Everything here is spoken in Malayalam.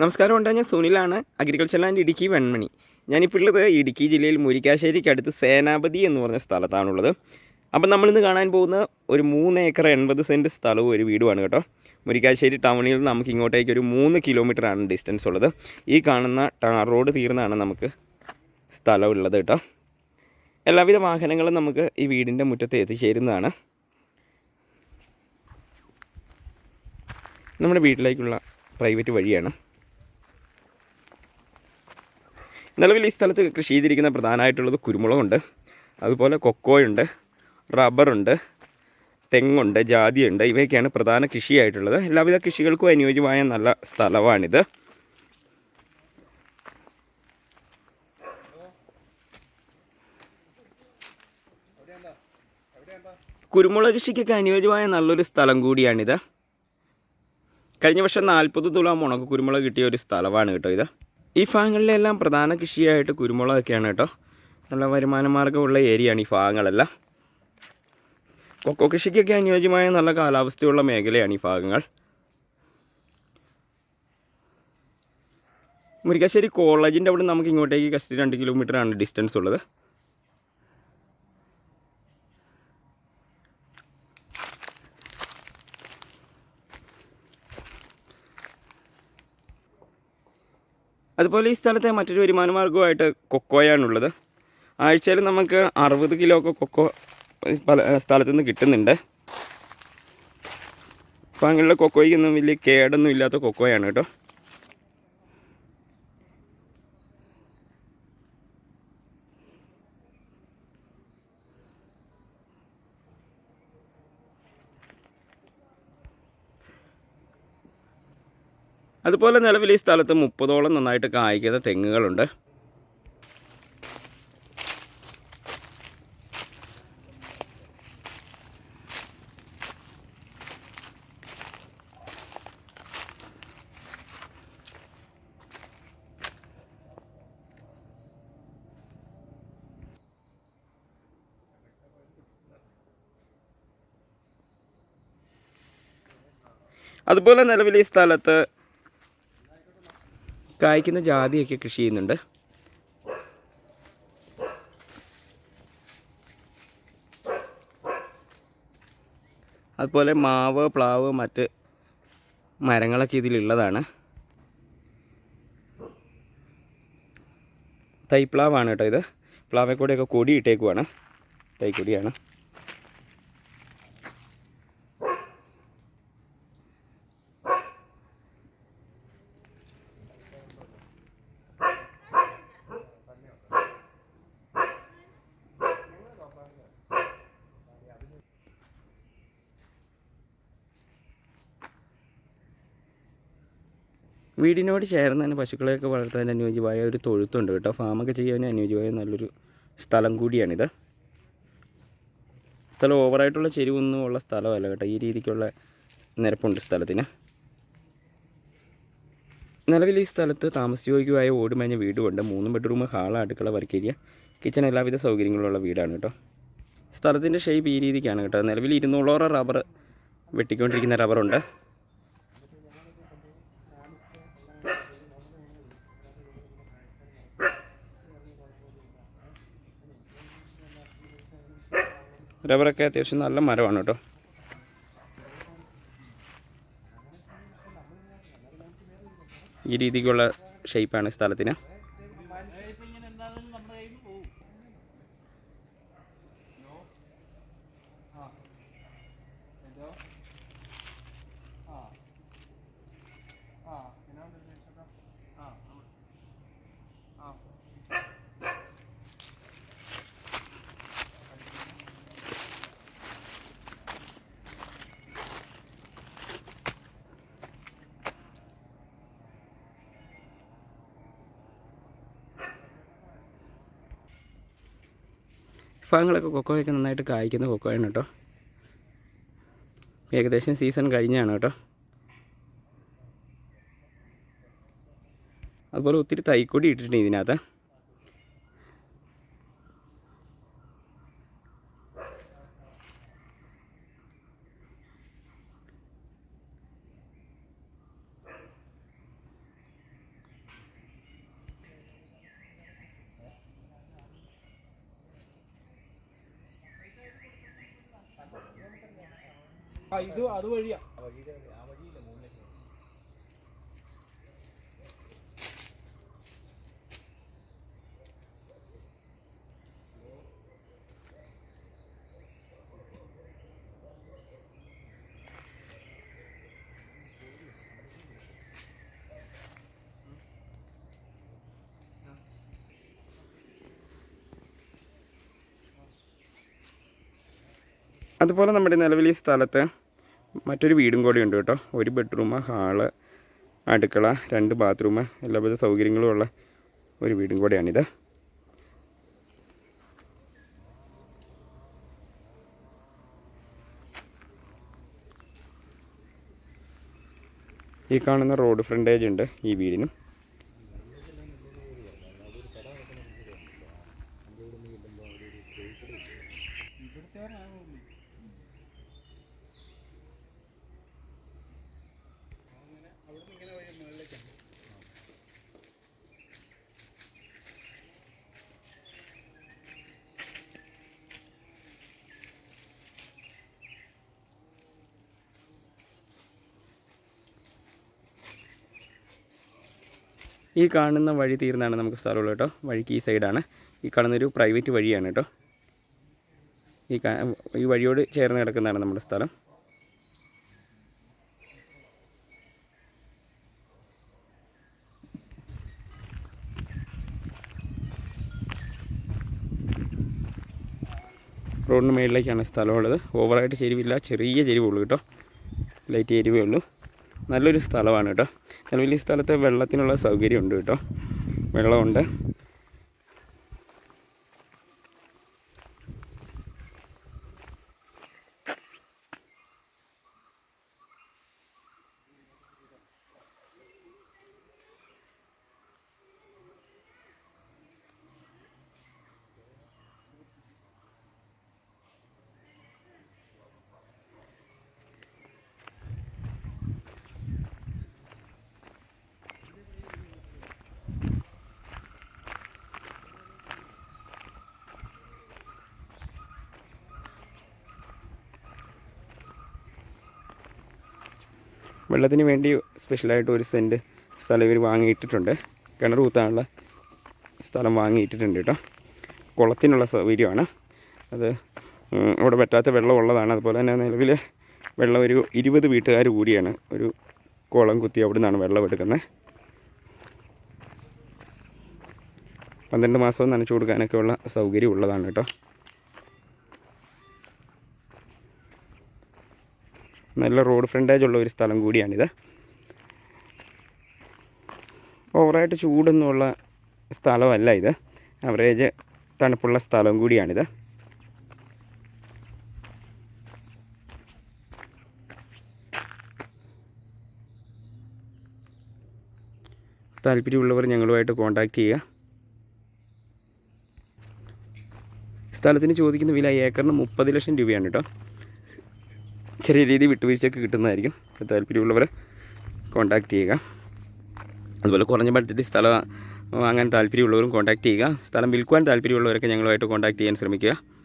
നമസ്കാരം ഉണ്ട് ഞാൻ സുനിലാണ് അഗ്രികൾച്ചർ ലാൻഡ് ഇടുക്കി വെൺമണി. ഞാനിപ്പോൾ ഉള്ളത് ഇടുക്കി ജില്ലയിൽ മുരിക്കാശ്ശേരിക്ക് അടുത്ത് സേനാപതി എന്ന് പറഞ്ഞ സ്ഥലത്താണുള്ളത്. അപ്പം നമ്മളിന്ന് കാണാൻ പോകുന്ന ഒരു മൂന്ന് ഏക്കർ എൺപത് സെന്റ് സ്ഥലവും ഒരു വീടുമാണ് കേട്ടോ. മുരിക്കാശ്ശേരി ടൗണിൽ നിന്ന് നമുക്ക് ഇങ്ങോട്ടേക്ക് ഒരു മൂന്ന് കിലോമീറ്ററാണ് ഡിസ്റ്റൻസ് ഉള്ളത്. ഈ കാണുന്ന ടാർ റോഡ് തീർന്നാണ് നമുക്ക് സ്ഥലമുള്ളത് കേട്ടോ. എല്ലാവിധ വാഹനങ്ങളും നമുക്ക് ഈ വീടിന്റെ മുറ്റത്ത് എത്തിച്ചേരുന്നതാണ്. നമ്മുടെ വീട്ടിലേക്കുള്ള പ്രൈവറ്റ് വഴിയാണ്. നിലവിൽ ഈ സ്ഥലത്ത് കൃഷി ചെയ്തിരിക്കുന്ന പ്രധാനമായിട്ടുള്ളത് കുരുമുളകുണ്ട്. അതുപോലെ കൊക്കോയുണ്ട് റബ്ബറുണ്ട് തെങ്ങുണ്ട് ജാതിയുണ്ട്. ഇവയൊക്കെയാണ് പ്രധാന കൃഷിയായിട്ടുള്ളത്. എല്ലാവിധ കൃഷികൾക്കും അനുയോജ്യമായ നല്ല സ്ഥലമാണിത്. കുരുമുളക് കൃഷിക്കൊക്കെ അനുയോജ്യമായ നല്ലൊരു സ്ഥലം കൂടിയാണിത്. കഴിഞ്ഞ വർഷം നാൽപ്പത് തുലാം മുണക്ക് കുരുമുളക് കിട്ടിയ ഒരു സ്ഥലമാണ് കേട്ടോ ഇത്. ഈ ഭാഗങ്ങളിലെല്ലാം പ്രധാന കൃഷിയായിട്ട് കുരുമുളകൊക്കെയാണ് കേട്ടോ. നല്ല വരുമാന മാർഗമുള്ള ഏരിയയാണ് ഈ ഭാഗങ്ങളെല്ലാം. കൊക്കോ കൃഷിക്കൊക്കെ അനുയോജ്യമായ നല്ല കാലാവസ്ഥയുള്ള മേഖലയാണ് ഈ ഭാഗങ്ങൾ. മുരിക്കാശ്ശേരി കോളേജിന്റെ അവിടെ നമുക്ക് ഇങ്ങോട്ടേക്ക് കഷ്ടി രണ്ട് കിലോമീറ്ററാണ് ഡിസ്റ്റൻസ് ഉള്ളത്. അതുപോലെ ഈ സ്ഥലത്തെ മറ്റൊരു വരുമാന മാർഗമായിട്ട് കൊക്കോയാണുള്ളത്. ആഴ്ചയിൽ നമുക്ക് അറുപത് കിലോ ഒക്കെ കൊക്കോ പല സ്ഥലത്തു നിന്ന് കിട്ടുന്നുണ്ട്. അപ്പോൾ അങ്ങനെയുള്ള കൊക്കോയ്ക്കൊന്നും വലിയ കേടൊന്നും ഇല്ലാത്ത കൊക്കോയാണ് കേട്ടോ. അതുപോലെ നിലവിൽ ഈ സ്ഥലത്ത് മുപ്പതോളം നന്നായിട്ട് കായ്ക്കുന്ന തെങ്ങുകളുണ്ട്. അതുപോലെ നിലവിൽ ഈ സ്ഥലത്ത് കായ്ക്കുന്ന ജാതിയൊക്കെ കൃഷി ചെയ്യുന്നുണ്ട്. അതുപോലെ മാവ് പ്ലാവ് മറ്റ് മരങ്ങളൊക്കെ ഇതിലുള്ളതാണ്. തൈപ്ലാവാണ് കേട്ടോ ഇത്. പ്ലാവെ കൂടെയൊക്കെ കൊടി ഇട്ടേക്കുവാണ്. തൈക്കൊടിയാണ്. വീടിനോട് ചേർന്ന് തന്നെ പശുക്കളെയൊക്കെ വളർത്താൻ അനുയോജ്യമായ ഒരു തൊഴുത്തുണ്ട് കേട്ടോ. ഫാമൊക്കെ ചെയ്യാൻ അനുയോജ്യമായ നല്ലൊരു സ്ഥലം കൂടിയാണിത്. സ്ഥലം ഓവറായിട്ടുള്ള ചെരിവൊന്നും ഉള്ള സ്ഥലമല്ല കേട്ടോ. ഈ രീതിക്കുള്ള നിരപ്പുണ്ട് സ്ഥലത്തിന്. നിലവിൽ ഈ സ്ഥലത്ത് താമസയോഗ്യമായ ഓടുമേഞ്ഞ വീടുമുണ്ട്. മൂന്ന് ബെഡ്റൂം ഹാൾ അടുക്കള വർക്ക് ഏരിയ കിച്ചൺ എല്ലാവിധ സൗകര്യങ്ങളുള്ള വീടാണ് കേട്ടോ. സ്ഥലത്തിന്റെ ഷേപ്പ് ഈ രീതിക്കാണ് കേട്ടോ. നിലവിൽ ഇരുന്നൂറോളം റബ്ബർ വെട്ടിക്കൊണ്ടിരിക്കുന്ന റബ്ബറുണ്ട് റബ്ബറൊക്കെ അത്യാവശ്യം നല്ല മരമാണ് കേട്ടോ. ഈ രീതിക്കുള്ള ഷേപ്പാണ് സ്ഥലത്തിന്. ഭാഗങ്ങളൊക്കെ കൊക്കോയൊക്കെ നന്നായിട്ട് കായ്ക്കുന്ന കൊക്കോയാണ് കേട്ടോ. ഏകദേശം സീസൺ കഴിഞ്ഞാണ് കേട്ടോ. അതുപോലെ ഒത്തിരി തൈക്കൊടി ഇട്ടിട്ടുണ്ട് ഇതിനകത്ത്. ആ ഇത് അത് അതുപോലെ നമ്മുടെ നിലവിൽ ഈ സ്ഥലത്ത് മറ്റൊരു വീടും കൂടി ഉണ്ട് കേട്ടോ. ഒരു ബെഡ്റൂം ഹാൾ അടുക്കള രണ്ട് ബാത്റൂം എല്ലാവിധ സൗകര്യങ്ങളും ഉള്ള ഒരു വീടും കൂടെയാണിത്. ഈ കാണുന്ന റോഡ് ഫ്രണ്ടേജ് ഉണ്ട് ഈ വീടിനും. ഈ കാണുന്ന വഴി തീർന്നാണ് നമുക്ക് സ്ഥലമുള്ളത് കേട്ടോ. വഴിക്ക് ഈ സൈഡാണ്. ഈ കാണുന്നൊരു പ്രൈവറ്റ് വഴിയാണ് കേട്ടോ. ഈ ഈ വഴിയോട് ചേർന്ന് കിടക്കുന്നതാണ് നമ്മുടെ സ്ഥലം. റോഡിന് മേളിലേക്കാണ് സ്ഥലമുള്ളത്. ഓവറായിട്ട് ചെരിവില്ല. ചെറിയ ചെരിവുള്ളൂ കേട്ടോ. ലൈറ്റ് ചെരിവേ ഉള്ളൂ. നല്ലൊരു സ്ഥലമാണ് കേട്ടോ. നിലവിൽ ഈ സ്ഥലത്ത് വെള്ളത്തിനുള്ള സൗകര്യമുണ്ട് കേട്ടോ. വെള്ളമുണ്ട്. വെള്ളത്തിന് വേണ്ടി സ്പെഷ്യലായിട്ട് ഒരു സെന്റ് സ്ഥലം ഇവർ വാങ്ങിയിട്ടിട്ടുണ്ട്. കിണർ കുത്താനുള്ള സ്ഥലം വാങ്ങിയിട്ടിട്ടുണ്ട് കേട്ടോ. കുളത്തിനുള്ള സൗകര്യമാണ്. അത് ഇവിടെ പറ്റാത്ത വെള്ളം ഉള്ളതാണ്. അതുപോലെ തന്നെ നിലവിൽ വെള്ളം ഒരു ഇരുപത് വീട്ടുകാർ കൂടിയാണ്. ഒരു കുളം കുത്തി അവിടെ നിന്നാണ് വെള്ളം എടുക്കുന്നത്. പന്ത്രണ്ട് മാസം നനച്ചു കൊടുക്കാനൊക്കെ ഉള്ള സൗകര്യം ഉള്ളതാണ് കേട്ടോ. നല്ല റോഡ് ഫ്രണ്ടേജ് ഉള്ള ഒരു സ്ഥലം കൂടിയാണിത്. ഓവറായിട്ട് ചൂടൊന്നുമുള്ള സ്ഥലമല്ല ഇത്. അവറേജ് തണുപ്പുള്ള സ്ഥലം കൂടിയാണിത്. താല്പര്യമുള്ളവർ ഞങ്ങളുമായിട്ട് കോൺടാക്റ്റ് ചെയ്യുക. സ്ഥലത്തിന് ചോദിക്കുന്ന വില ഏക്കറിന് മുപ്പത് ലക്ഷം രൂപയാണ് കേട്ടോ. ചെറിയ രീതിയിൽ വിട്ടുവീഴ്ചയൊക്കെ കിട്ടുന്നതായിരിക്കും. താല്പര്യമുള്ളവരെ കോൺടാക്റ്റ് ചെയ്യുക. അതുപോലെ കുറഞ്ഞ ബഡ്ജറ്റിൽ സ്ഥലം വാങ്ങാൻ താല്പര്യമുള്ളവരും കോൺടാക്റ്റ് ചെയ്യുക. സ്ഥലം വിൽക്കുവാൻ താല്പര്യമുള്ളവരൊക്കെ ഞങ്ങളുമായിട്ട് കോൺടാക്റ്റ് ചെയ്യാൻ ശ്രമിക്കുക.